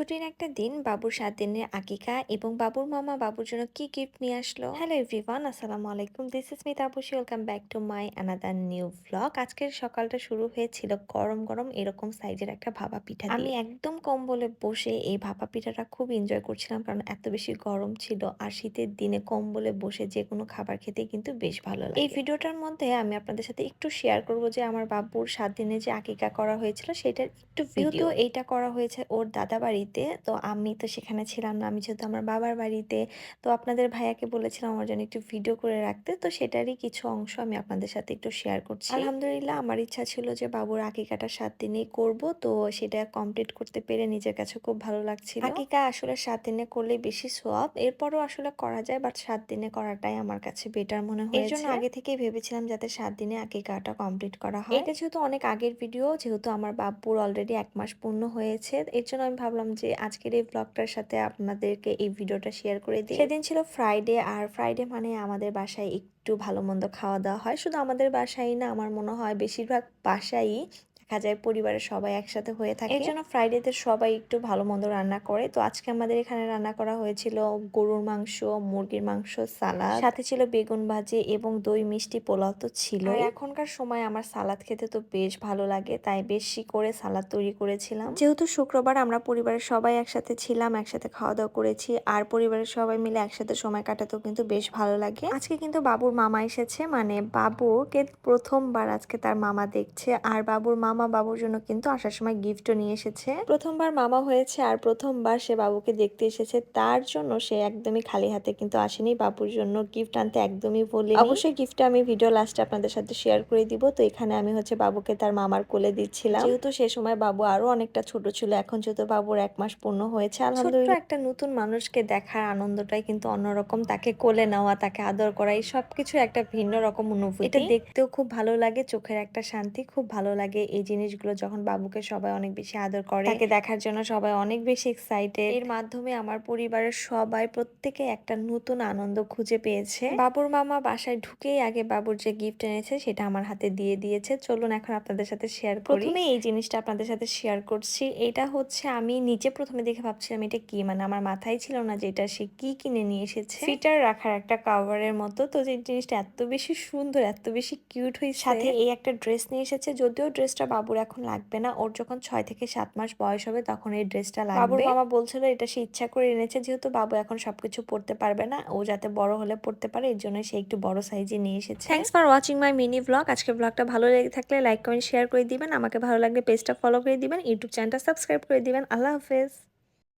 ছুটির একটা দিন বাবুর সাত দিনের আকিকা এবং বাবুর মামা বাবুর জন্য কি গিফট নিয়ে আসলো? হ্যালো এভরিওয়ান আসসালামু আলাইকুম। This is Mita Apushi welcome back to my another new vlog আজকের সকালটা শুরু হয়েছিল গরম গরম এরকম সাইজের একটা ভাপা পিঠা আমি একদম কম্বলে বসে এই ভাপা পিঠাটা খুব এনজয় করছিলাম কারণ এত বেশি গরম ছিল আর শীতের দিনে কম্বলে বসে যে কোনো খাবার খেতে কিন্তু বেশ ভালো লাগে। এই ভিডিওটার মধ্যে আমি আপনাদের সাথে একটু শেয়ার করব যে আমার বাবুর সাত দিনে যে আকিকা করা হয়েছিল সেটার একটু ভিডিও এইটা করা হয়েছে ওর দাদা বাড়িতে। তো আমি তো সেখানে ছিলাম না। আমি যেহেতু আমার বাবার বাড়িতে তো আপনাদের ভাইয়াকে বলেছিলাম আমার জন্য একটু ভিডিও করে রাখতে। তো সেটারই কিছু অংশ আমি আপনাদের সাথে একটু শেয়ার করছি। আলহামদুলিল্লাহ আমার ইচ্ছা ছিল যে বাবুর আকিকাটা সাত দিনেই করব। তো সেটা কমপ্লিট করতে পেরে নিজের কাছে খুব ভালো লাগছিল। আকিকা আসলে সাত দিনে করলে বেশি সোয়াব। এরপরও আসলে করা যায় বাট সাত দিনে করাটাই আমার কাছে বেটার মনে হয়। এর জন্য আগে থেকেই ভেবেছিলাম যাতে সাত দিনে আকিকাটা কমপ্লিট করা হয়। এটা যেহেতু অনেক আগের ভিডিও যেহেতু আমার বাবুর অলরেডি এক মাস পূর্ণ হয়েছে এর জন্য আমি ভাবলাম যে আজকের এই ব্লগটার সাথে আপনাদেরকে এই ভিডিওটা শেয়ার করে দিই। সেদিন ছিল ফ্রাইডে আর ফ্রাইডে মানে আমাদের বাসায় একটু ভালো মন্দ খাওয়া দাওয়া হয়। শুধু আমাদের বাসায় না, আমার মনে হয় বেশিরভাগ বাসায়ই দেখা যায় পরিবারের সবাই একসাথে হয়ে থাকে। এর জন্য ফ্রাইডেতে সবাই একটু ভালো মন্দ রান্না করে। তো আজকে আমাদের এখানে রান্না করা হয়েছিল গরুর মাংস মুরগির মাংস সালাদ। সাথে ছিল বেগুন ভাজি এবং দই মিষ্টি পোলাও তো ছিল এখনকার সময় আমার সালাদ খেতে তো বেশ ভালো লাগে তাই বেশি করে সালাদ তৈরি করেছিলাম। যেহেতু শুক্রবার আমরা পরিবারের সবাই একসাথে ছিলাম একসাথে খাওয়া দাওয়া করেছি আর পরিবারের সবাই মিলে একসাথে সময় কাটাতেও কিন্তু বেশ ভালো লাগে। আজকে কিন্তু বাবুর মামা এসেছে মানে বাবুকে প্রথমবার আজকে তার মামা দেখছে। আর বাবুর মামা বাবুর জন্য কিন্তু আসার সময় গিফটও নিয়ে এসেছে। প্রথমবার মামা হয়েছে আর প্রথমবার সে বাবুকে দেখতে এসেছে তার জন্য সে একদমই খালি হাতে কিন্তু আসেনি বাবুর জন্য গিফট আনতে একদমই বলি অবশ্যই গিফটটা আমি ভিডিও লাস্টে আপনাদের সাথে শেয়ার করে দিব তো এখানে আমি হচ্ছে বাবুকে তার মামার কোলে দিচ্ছিলাম। যেহেতু সে সময় বাবু আরও অনেকটা ছোট ছিল এখন যেহেতু বাবুর এক মাস পূর্ণ হয়েছে আলহামদুলিল্লাহ। একটা নতুন মানুষকে দেখার আনন্দটাই কিন্তু অন্যরকম তাকে কোলে নেওয়া তাকে আদর করা এই সবকিছু একটা ভিন্ন রকম অনুভূতি। এটা দেখতেও খুব ভালো লাগে চোখের একটা শান্তি খুব ভালো লাগে এই জিনিসগুলো যখন বাবুকে সবাই অনেক বেশি আদর করে তাকে দেখার জন্য সবাই অনেক বেশি এক্সাইটেড এর মাধ্যমে আমার পরিবারের সবাই প্রত্যেকে একটা নতুন আনন্দ খুঁজে পেয়েছে। বাবুর মামা বাসায় ঢুকেই আগে বাবুর যে গিফট এনেছে সেটা আমার হাতে দিয়ে দিয়েছে। চলুন এখন আপনাদের সাথে শেয়ার করি। প্রথমে এই জিনিসটা আপনাদের সাথে শেয়ার করছি। এটা হচ্ছে আমি নিজে প্রথমে দেখে ভাবছিলাম এটা কি মানে আমার মাথায় ছিল না যে এটা সে কি কিনে নিয়ে এসেছে। ফিটার রাখার একটা কাভারের মতো। তো যে জিনিসটা এত বেশি সুন্দর এত বেশি কিউট হয়েছে। সাথে এই একটা ড্রেস নিয়ে এসেছে। যদিও ড্রেসটা বাবুর এখন লাগবে না। ওর যখন ছয় থেকে সাত মাস বয়স হবে তখন এই ড্রেসটা লাগবে। বাবুর মামা বলছিল এটা সে ইচ্ছা করে এনেছে যেহেতু বাবু এখন সবকিছু পড়তে পারবে না ও যাতে বড় হলে পড়তে পারে এর জন্য সে একটু বড় সাইজে নিয়ে এসেছে। Thanks for watching my mini blog আজকে ব্লগটা ভালো লেগে থাকলে লাইক কমেন্ট শেয়ার করে দিবেন। আমাকে ভালো লাগলে পেজটা ফলো করে দিবেন। ইউটিউব চ্যানেলটা সাবস্ক্রাইব করে দিবেন। আল্লাহ হাফেজ।